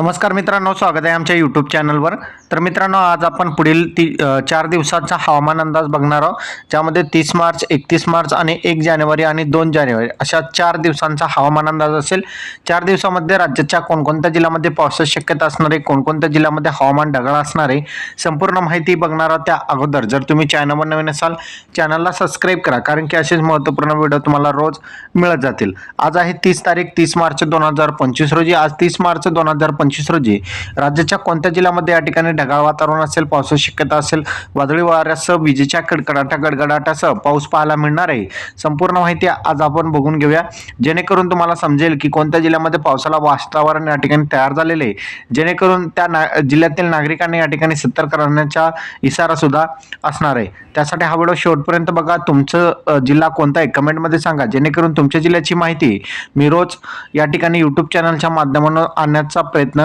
नमस्कार मित्रांनो स्वागत आहे आमच्या यूट्यूब चॅनलवर तर मित्रांनो आज आपण पुढील ती चार दिवसाचा हवामान अंदाज बघणार आहोत. ज्यामध्ये तीस मार्च एकतीस मार्च आणि एक जानेवारी आणि दोन जानेवारी अशा चार दिवसांचा हवामान अंदाज असेल. चार दिवसामध्ये राज्याच्या कोणकोणत्या जिल्ह्यामध्ये पावसाची शक्यता असणार आहे कोणकोणत्या जिल्ह्यामध्ये हवामान ढगाळ असणार आहे संपूर्ण माहिती बघणार आहोत त्या अगोदर. जर तुम्ही चॅनलवर नवीन असाल चॅनलला सबस्क्राईब करा कारण की असेच महत्त्वपूर्ण व्हिडिओ तुम्हाला रोज मिळत जातील. आज आहे तीस तारीख तीस मार्च दोन हजार पंचवीस रोजी. आज तीस मार्च दोन हजार पंचवीस रोजी राज्याच्या कोणत्या जिल्ह्यामध्ये या ठिकाणी ढगाळ वातावरण असेल पावसाची शक्यता असेल? वादळी वाऱ्यासह विजेच्या कडकडाटा गडगडाटासह पाऊस पाहायला मिळणार आहे. संपूर्ण माहिती आज आपण बघून घेऊया. जेणेकरून तुम्हाला समजेल की कोणत्या जिल्ह्यामध्ये पावसाला वातावरण या ठिकाणी तयार झालेले आहे. जेणेकरून त्या ना जिल्ह्यातील नागरिकांनी या ठिकाणी सतर्क राहण्याचा इशारा सुद्धा असणार आहे. त्यासाठी हा व्हिडिओ शेवटपर्यंत बघा. तुमचं जिल्हा कोणता आहे? कमेंटमध्ये सांगा. जेणेकरून तुमच्या जिल्ह्याची माहिती मी रोज या ठिकाणी यूट्यूब चॅनलच्या माध्यमातून आणण्याचा प्रयत्न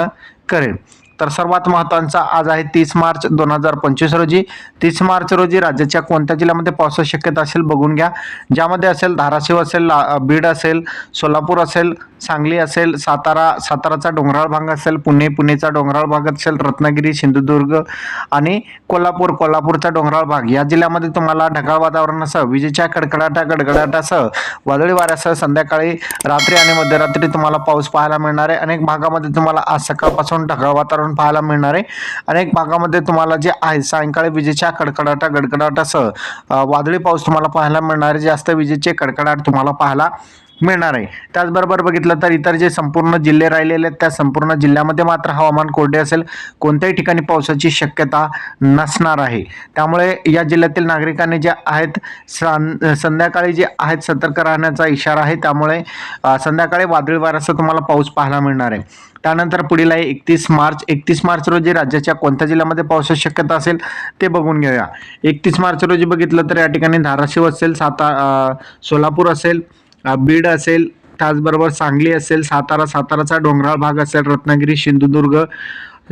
करेन. तर सर्वात महत्त्वाचा आज आहे तीस मार्च दोन हजार पंचवीस रोजी. तीस मार्च रोजी राज्याच्या कोणत्या जिल्ह्यामध्ये पावसाची शक्यता असेल बघून घ्या. ज्यामध्ये असेल धाराशिव असेल बीड असेल सोलापूर असेल सांगली असेल सातारा साताराचा डोंगराळ भाग असेल पुणे पुणेचा डोंगराळ भाग असेल रत्नागिरी सिंधुदुर्ग आणि कोल्हापूर कोल्हापूरचा डोंगराळ भाग. या जिल्ह्यामध्ये तुम्हाला ढगाळ वातावरणासह विजेच्या कडकडाटा गडगडाटासह वादळी वाऱ्यासह संध्याकाळी रात्री आणि मध्यरात्री तुम्हाला पाऊस पाहायला मिळणार आहे. अनेक भागामध्ये तुम्हाला आज सकाळपासून ढगाळ वातावरण पाहायला मिळणार आहे. अनेक भागामध्ये तुम्हाला जे आहे सायंकाळी विजेच्या कडकडाटा गडगडाटासह वादळी पाऊस तुम्हाला पाहायला मिळणार आहे. जास्त विजेचे कडकडाट तुम्हाला पाहायला मिळणार आहे. त्याचबरोबर बघितलं तर इतर जे संपूर्ण जिल्हे राहिलेले आहेत त्या संपूर्ण जिल्ह्यामध्ये मात्र हवामान कोरडे असेल. कोणत्याही ठिकाणी पावसाची शक्यता नसणार आहे. त्यामुळे या जिल्ह्यातील नागरिकांनी जे आहेत संध्याकाळी जे आहेत सतर्क राहण्याचा इशारा आहे. त्यामुळे संध्याकाळी वादळी वाऱ्यासह तुम्हाला पाऊस पाहायला मिळणार आहे. त्यानंतर पुढील आहे एकतीस मार्च. एकतीस मार्च रोजी राज्याच्या कोणत्या जिल्ह्यामध्ये पावसाची शक्यता असेल ते बघून घेऊया. एकतीस मार्च रोजी बघितलं तर या ठिकाणी धाराशिव असेल साता सोलापूर असेल बीड असेल त्याचबरोबर सांगली असेल सातारा साताराचा डोंगराळ भाग असेल रत्नागिरी सिंधुदुर्ग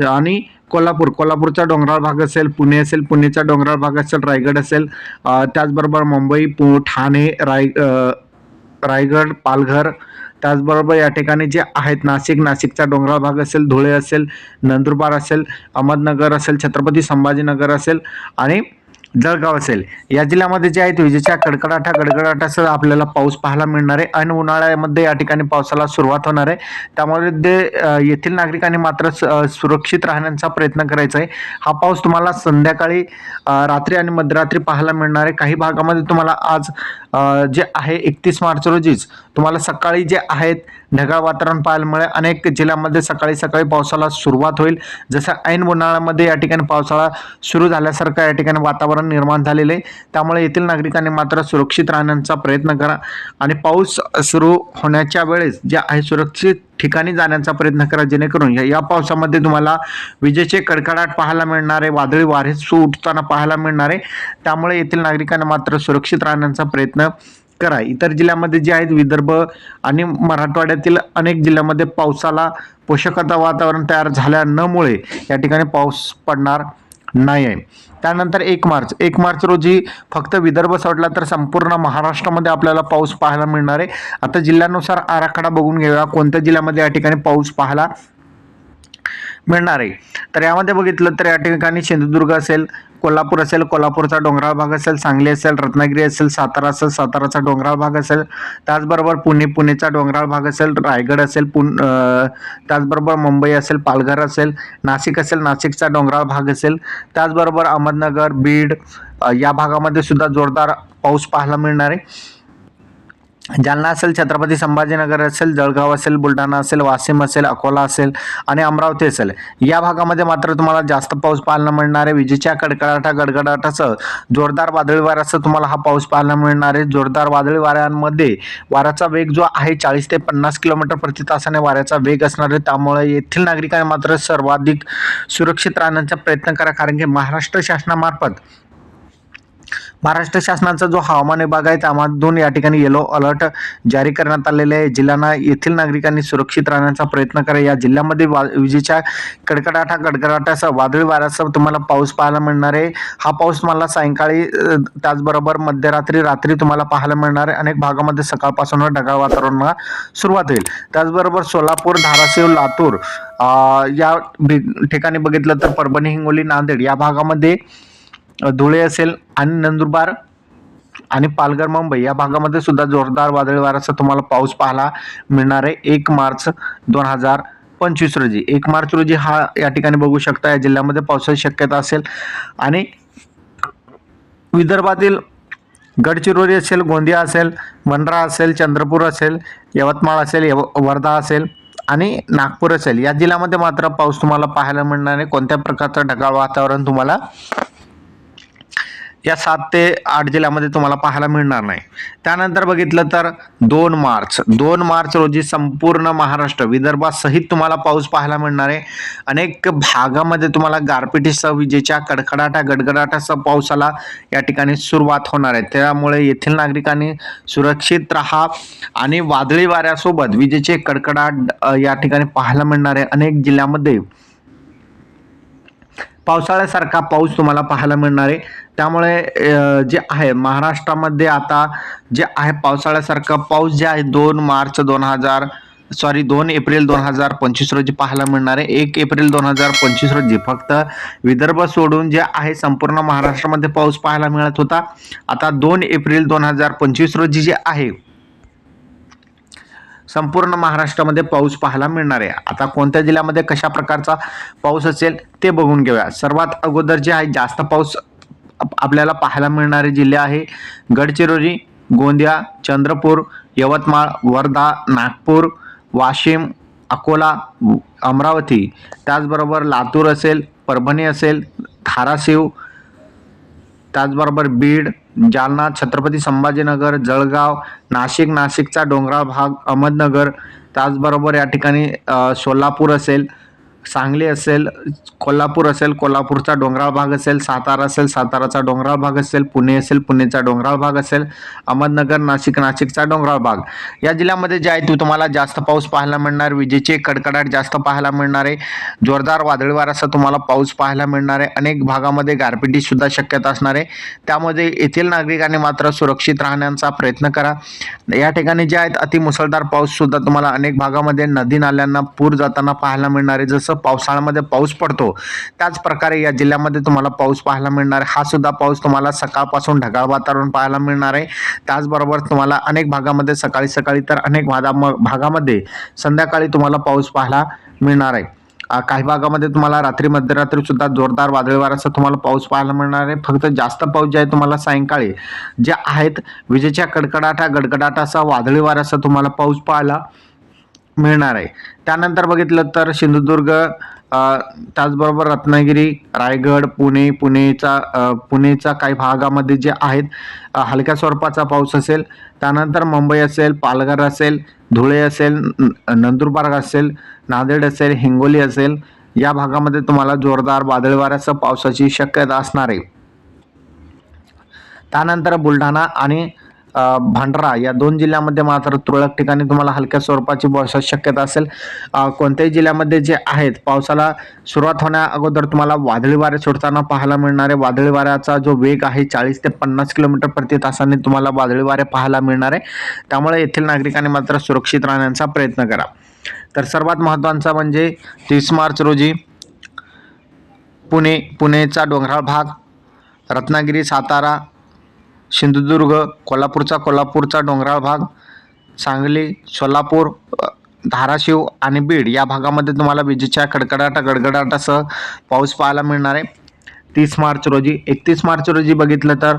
आणि कोल्हापूर. कोल्हापूरचा डोंगराळ भाग असेल पुणे असेल पुणेचा डोंगराळ भाग असेल रायगड असेल त्याचबरोबर मुंबई पु ठाणे राय रायगड पालघर त्याचबरोबर या ठिकाणी जे आहेत नाशिक नाशिकचा डोंगराळ भाग असेल धुळे असेल नंदुरबार असेल अहमदनगर असेल छत्रपती संभाजीनगर असेल आणि जळगाव असेल. या जिल्ह्यामध्ये जे आहेत विजेच्या कडकडाटा गडगडाटासह आपल्याला पाऊस पाहायला मिळणार आहे आणि उन्हाळ्यामध्ये या ठिकाणी पावसाला सुरुवात होणार आहे. त्यामुळे ते येथील नागरिकांनी मात्र स- सुरक्षित राहण्याचा प्रयत्न करायचा आहे. हा पाऊस तुम्हाला संध्याकाळी रात्री आणि मध्यरात्री पाहायला मिळणार आहे. काही भागामध्ये तुम्हाला आज जे आहे एकतीस मार्च रोजीच तुम्हाला सकाळी जे आहेत ढगाळ वातावरण पाहायला मिळेल. अनेक जिल्ह्यामध्ये सकाळी सकाळी पावसाला सुरुवात होईल. जसं ऐन उन्हाळ्यामध्ये या ठिकाणी पावसाळा सुरू झाल्यासारखं या ठिकाणी वातावरण निर्माण झालेलं आहे. त्यामुळे येथील नागरिकांनी मात्र सुरक्षित राहण्याचा प्रयत्न करा. आणि पाऊस सुरू होण्याच्या वेळेस जे आहे सुरक्षित ठिकाणी जाण्याचा प्रयत्न करा. जेणेकरून या- या पावसामध्ये तुम्हाला विजेचे कडकडाट पाहायला मिळणार आहे. वादळी वारे सुटताना पाहायला मिळणार आहे. त्यामुळे येथील नागरिकांना मात्र सुरक्षित राहण्याचा प्रयत्न करा. इतर जिल्ह्यामध्ये जे आहेत विदर्भ आणि मराठवाड्यातील अनेक जिल्ह्यामध्ये पावसाला पोषकता वातावरण तयार झाल्या नमुळे या ठिकाणी पाऊस पडणार नाही आहे. त्यानंतर एक मार्च. एक मार्च रोजी फक्त विदर्भ सोडला तर संपूर्ण महाराष्ट्रामध्ये आपल्याला पाऊस पाहायला मिळणार आहे. आता जिल्ह्यानुसार आराखडा बघून घेऊया. कोणत्या जिल्ह्यामध्ये या ठिकाणी पाऊस पाहायला मिळणार आहे? तर यामध्ये बघितलं तर या ठिकाणी सिंधुदुर्ग असेल कोल्हापूर असेल कोल्हापूरचा डोंगराळ भाग असेल सांगली असेल रत्नागिरी असेल सातारा असेल साताराचा डोंगराळ भाग असेल त्याचबरोबर पुणे पुणेचा डोंगराळ भाग असेल रायगड असेल पुन त्याचबरोबर मुंबई असेल पालघर असेल नाशिक असेल नाशिकचा डोंगराळ भाग असेल त्याचबरोबर अहमदनगर बीड या भागामध्ये सुद्धा जोरदार पाऊस पाहायला मिळणार आहे. जालना असेल छत्रपती संभाजीनगर असेल जळगाव असेल बुलढाणा असेल वाशिम असेल अकोला असेल आणि अमरावती असेल या भागामध्ये मात्र तुम्हाला जास्त पाऊस पाहायला मिळणार आहे. विजेच्या कडकडाटा गडगडाटासह जोरदार वादळी वाऱ्यासह तुम्हाला हा पाऊस पाहायला मिळणार आहे. जोरदार वादळी वाऱ्यांमध्ये वाऱ्याचा वेग जो आहे चाळीस ते पन्नास किलोमीटर प्रति तासाने वाऱ्याचा वेग असणार आहे. त्यामुळे येथील नागरिकांनी मात्र सर्वाधिक सुरक्षित राहण्याचा प्रयत्न करा कारण की महाराष्ट्र शासनामार्फत महाराष्ट्र शासनाचा जो हवामान विभाग आहे त्यामधून या ठिकाणी येलो अलर्ट जारी करण्यात आलेले आहे. जिल्ह्यांना येथील नागरिकांनी सुरक्षित राहण्याचा प्रयत्न करा. या जिल्ह्यामध्ये वा विजेच्या कडकडाटा गडगडाटासह वादळी वाऱ्यासह तुम्हाला पाऊस पाहायला मिळणार आहे. हा पाऊस तुम्हाला सायंकाळी त्याचबरोबर मध्यरात्री रात्री तुम्हाला पाहायला मिळणार आहे. अनेक भागामध्ये सकाळपासून ढगाळ वातावरणाला सुरुवात होईल. त्याचबरोबर सोलापूर धाराशिव लातूर या ठिकाणी बघितलं तर परभणी हिंगोली नांदेड या भागामध्ये धुळे असेल आणि नंदुरबार आणि पालघर मुंबई या भागामध्ये सुद्धा जोरदार वादळी वाऱ्याचा तुम्हाला पाऊस पाहायला मिळणार आहे. एक मार्च दोन हजार पंचवीस रोजी. एक मार्च रोजी हा या ठिकाणी बघू शकता या जिल्ह्यामध्ये पावसाची शक्यता असेल. आणि विदर्भातील गडचिरोली असेल गोंदिया असेल वनरा असेल चंद्रपूर असेल यवतमाळ असेल यव वर्धा असेल आणि नागपूर असेल. या जिल्ह्यामध्ये मात्र पाऊस तुम्हाला पाहायला मिळणार नाही. कोणत्या प्रकारचं ढगाळ वातावरण तुम्हाला या सात ते आठ जिल्ह्यामध्ये तुम्हाला पाहायला मिळणार नाही. त्यानंतर बघितलं तर दोन मार्च. दोन मार्च रोजी संपूर्ण महाराष्ट्र विदर्भासहित तुम्हाला पाऊस पाहायला मिळणार आहे. अनेक भागामध्ये तुम्हाला गारपिटीसह विजेच्या कडकडाटा गडगडाटासह पावसाला या ठिकाणी सुरुवात होणार आहे. त्यामुळे येथील नागरिकांनी सुरक्षित राहा आणि वादळी वाऱ्यासोबत विजेचे कडकडाट या ठिकाणी पाहायला मिळणार आहे. अनेक जिल्ह्यामध्ये पावसाळ्यासारखा पाऊस तुम्हाला पाहायला मिळणार आहे. त्यामुळे जे आहे महाराष्ट्रामध्ये आता जे आहे पावसाळ्यासारखा पाऊस जे आहे दोन मार्च दोन हजार सॉरी दोन एप्रिल दोन हजार पंचवीस रोजी पाहायला मिळणार आहे. एक एप्रिल दोन हजार पंचवीस रोजी फक्त विदर्भ सोडून जे आहे संपूर्ण महाराष्ट्रामध्ये पाऊस पाहायला मिळत होता. आता दोन एप्रिल दोन हजार पंचवीस रोजी जे आहे संपूर्ण महाराष्ट्रामध्ये पाऊस पाहायला मिळणार आहे. आता कोणत्या जिल्ह्यामध्ये कशा प्रकारचा पाऊस असेल ते बघून घेऊया. सर्वात अगोदर जे आहे जास्त पाऊस आप- आपल्याला पाहायला मिळणारे जिल्हे आहे गडचिरोली गोंदिया चंद्रपूर यवतमाळ वर्धा नागपूर वाशिम अकोला अमरावती. त्याचबरोबर लातूर असेल परभणी असेल धाराशिव त्याचबरोबर बीड जालना छत्रपती संभाजीनगर जळगाव नाशिक नाशिकचा डोंगराळ भाग अहमदनगर त्याचबरोबर या ठिकाणी सोलापूर असेल. सांगली असेल कोल्हापूर असेल कोल्हापूरचा डोंगराळ भाग असेल सातारा असेल साताराचा डोंगराळ भाग असेल पुणे असेल पुणेचा डोंगराळ भाग असेल अहमदनगर नाशिक नाशिकचा डोंगराळ भाग. या जिल्ह्यामध्ये जे आहे तू तुम्हाला जास्त पाऊस पाहायला मिळणार विजेचे कडकडाट जास्त पाहायला मिळणार आहे. जोरदार वादळीवार वाऱ्याचा तुम्हाला पाऊस पाहायला मिळणार आहे. अनेक भागामध्ये गारपिटीसुद्धा शक्यता असणार आहे. त्यामध्ये येथील नागरिकांनी मात्र सुरक्षित राहण्याचा प्रयत्न करा. या ठिकाणी जे आहेत अति मुसळधार तुम्हाला अनेक भागामध्ये नदी नाल्यांना पूर जाताना पाहायला मिळणार आहे. जसं पावसाळ्यामध्ये पाऊस पडतो. त्याच प्रकारे या जिल्ह्यामध्ये तुम्हाला पाऊस पाहायला मिळणार आहे. हा सुद्धा पाऊस तुम्हाला सकाळपासून ढगाळ वातावरण पाहायला मिळणार आहे. त्याचबरोबर तुम्हाला अनेक भागामध्ये सकाळी सकाळी तर अनेक भागा भागामध्ये संध्याकाळी तुम्हाला पाऊस पाहायला मिळणार आहे. काही भागामध्ये तुम्हाला रात्री मध्यरात्री सुद्धा जोरदार वादळी वाऱ्याचा तुम्हाला पाऊस पाहायला मिळणार आहे. फक्त जास्त पाऊस जे आहे तुम्हाला सायंकाळी जे आहेत विजेच्या कडकडाटा गडगडाटाचा वादळी वाऱ्याचा तुम्हाला पाऊस पाहायला मिळणार आहे. त्यानंतर बघितलं तर सिंधुदुर्ग त्याचबरोबर रत्नागिरी रायगड पुणे पुणेचा पुणेचा काही भागामध्ये जे आहेत हलक्या स्वरूपाचा पाऊस असेल त्यानंतर मुंबई असेल पालघर असेल धुळे असेल न- नंदुरबार असेल नांदेड असेल हिंगोली असेल या भागामध्ये तुम्हाला जोरदार वादळवाऱ्यासह पावसाची शक्यता असणार आहे. त्यानंतर बुलढाणा आणि भांडरा या दोन जिल्ह्यामध्ये मात्र तुरळक ठिकाणी तुम्हाला हलक्या स्वरूपाची पावसाची शक्यता असेल. कोणत्याही जिल्ह्यामध्ये जे आहेत पावसाला सुरुवात होण्या अगोदर तुम्हाला वादळी वारे सोडताना पाहायला मिळणार आहे वादळी वाऱ्याचा जो वेग आहे चाळीस ते पन्नास किलोमीटर प्रति तासाने तुम्हाला वादळी वारे पाहायला मिळणार. आहे त्यामुळे येथील नागरिकांनी मात्र सुरक्षित राहण्याचा प्रयत्न करा. तर सर्वात महत्त्वाचा म्हणजे तीस मार्च रोजी पुणे पुणेचा डोंगराळ भाग रत्नागिरी सातारा सिंधुदुर्ग कोल्हापूरचा कोल्हापूरचा डोंगराळ भाग सांगली सोलापूर धाराशिव आणि बीड या भागामध्ये तुम्हाला विजेच्या कडकडाटा गडगडाटासह पाऊस पाहायला मिळणार आहे. तीस मार्च रोजी एकतीस मार्च रोजी बघितलं तर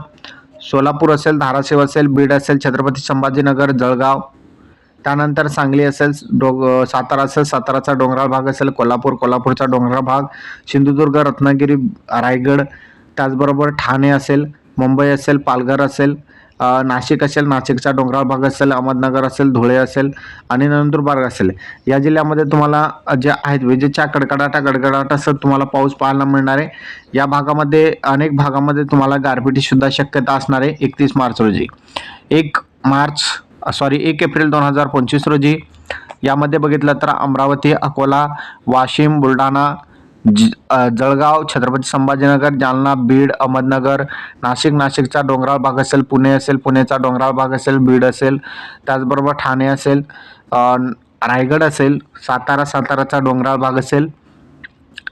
सोलापूर असेल धाराशिव असेल बीड असेल छत्रपती संभाजीनगर जळगाव त्यानंतर सांगली असेल डोग सातारा असेल साताराचा डोंगराळ भाग असेल कोल्हापूर कोल्हापूरचा डोंगराळ भाग सिंधुदुर्ग रत्नागिरी रायगड त्याचबरोबर ठाणे असेल मुंबई असेल पालघर असेल नाशिक असेल नाशिकचा डोंगराळ भाग असेल अहमदनगर असेल धुळे असेल आणि नंदुरबार असेल. या जिल्ह्यामध्ये तुम्हाला जे आहेत विजेच्या कडकडाटा गडगडाटासह तुम्हाला पाऊस पाहायला मिळणार आहे. या भागामध्ये अनेक भागामध्ये तुम्हाला गारपिटीसुद्धा शक्यता असणार आहे एकतीस मार्च रोजी. एक मार्च सॉरी एक एप्रिल दोन हजार पंचवीस रोजी. यामध्ये बघितलं तर अमरावती अकोला वाशिम बुलढाणा जळगाव छत्रपती संभाजीनगर जालना बीड अहमदनगर नाशिक नाशिकचा डोंगराळ भाग असेल पुणे असेल पुणेचा डोंगराळ भाग असेल बीड असेल त्याचबरोबर ठाणे असेल रायगड असेल सातारा साताराचा डोंगराळ भाग असेल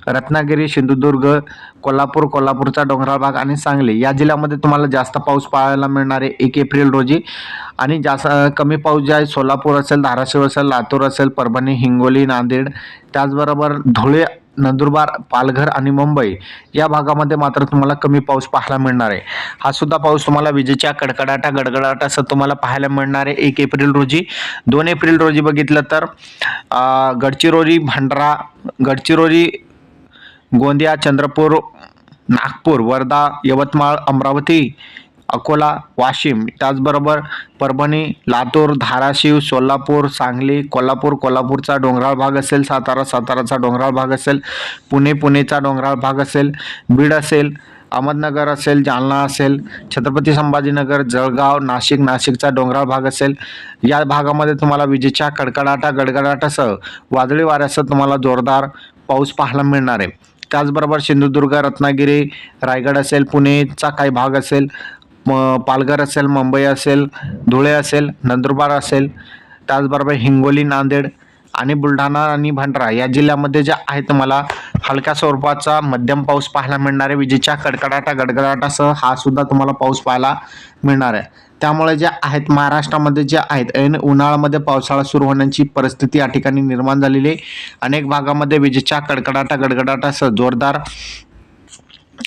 रत्नागिरी सिंधुदुर्ग कोल्हापूर कोल्हापूरचा डोंगराळ भाग आणि सांगली. या जिल्ह्यामध्ये तुम्हाला जास्त पाऊस पाहायला मिळणार आहे एक एप्रिल रोजी. आणि जास्त कमी पाऊस जे आहे सोलापूर असेल धाराशिव असेल लातूर असेल परभणी हिंगोली नांदेड त्याचबरोबर धुळे नंदुरबार पालघर आणि मुंबई या भागामध्ये मात्र तुम्हाला कमी पाऊस पाहायला मिळणार आहे. हा सुद्धा पाऊस तुम्हाला विजेच्या कडकडाटा गडगडाटासह तुम्हाला पाहायला मिळणार आहे. एक एप्रिल रोजी दोन एप्रिल रोजी बघितलं तर गडचिरोली भंडारा गडचिरोली गोंदिया चंद्रपूर नागपूर वर्धा यवतमाळ अमरावती अकोला वाशिम. त्याचबरोबर परभणी लातूर धाराशिव सोलापूर सांगली कोल्हापूर. कोल्हापूरचा डोंगराळ भाग असेल सातारा. साताराचा डोंगराळ भाग असेल. पुणे पुणेचा डोंगराळ भाग असेल. बीड असेल. अहमदनगर असेल. जालना असेल. छत्रपती संभाजीनगर जळगाव नाशिक. नाशिकचा डोंगराळ भाग असेल. या भागामध्ये तुम्हाला विजेच्या कडकडाटा गडगडाटासह वादळी वाऱ्यासह तुम्हाला जोरदार पाऊस पाहायला मिळणार आहे. त्याचबरोबर सिंधुदुर्ग रत्नागिरी रायगड असेल. पुणेचा काही भाग असेल. पालघर असेल मुंबई असेल धुळे असेल नंदुरबार असेल त्याचबरोबर हिंगोली नांदेड आणि बुलढाणा आणि भंडारा या जिल्ह्यामध्ये जे आहे तुम्हाला हलक्या स्वरूपाचा मध्यम पाऊस पाहायला मिळणार आहे. विजेच्या कडकडाटा गडगडाटासह हा सुद्धा तुम्हाला पाऊस पाहायला मिळणार आहे. त्यामुळे जे आहेत महाराष्ट्रामध्ये जे आहेत ऐन उन्हाळ्यामध्ये पावसाळा सुरू होण्याची परिस्थिती या ठिकाणी निर्माण झालेली आहे. अनेक भागामध्ये विजेच्या कडकडाटा गडगडाटासह जोरदार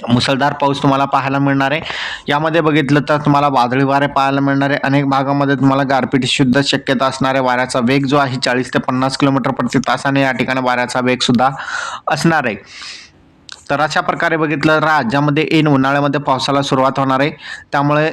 मुसळधार पाऊस तुम्हाला पाहायला मिळणार आहे. यामध्ये बघितलं तर तुम्हाला वादळी वारे पाहायला मिळणार आहे. अनेक भागामध्ये तुम्हाला गारपीट सुद्धा शक्यता असणार आहे वाऱ्याचा वेग जो आहे चाळीस ते पन्नास किलोमीटर प्रति तासाने या ठिकाणी वाऱ्याचा वेग सुद्धा असणार आहे. तर अशा प्रकारे बघितलं राज्यामध्ये ऐन उन्हाळ्यामध्ये पावसाला सुरुवात होणार आहे. त्यामुळे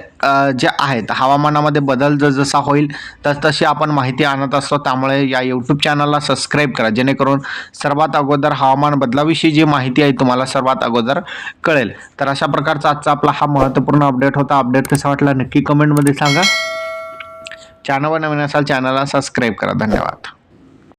जे आहेत हवामानामध्ये बदल जसजसा होईल तस तशी आपण माहिती आणत असतो. त्यामुळे या यूट्यूब चॅनलला सबस्क्राईब करा जेणेकरून सर्वात अगोदर हवामान बदलाविषयी जी माहिती आहे तुम्हाला सर्वात अगोदर कळेल. तर अशा प्रकारचा आजचा आपला हा महत्त्वपूर्ण अपडेट होता. अपडेट कसा वाटला नक्की कमेंटमध्ये सांगा. चॅनलवर नवीन असाल चॅनलला सबस्क्राईब करा. धन्यवाद.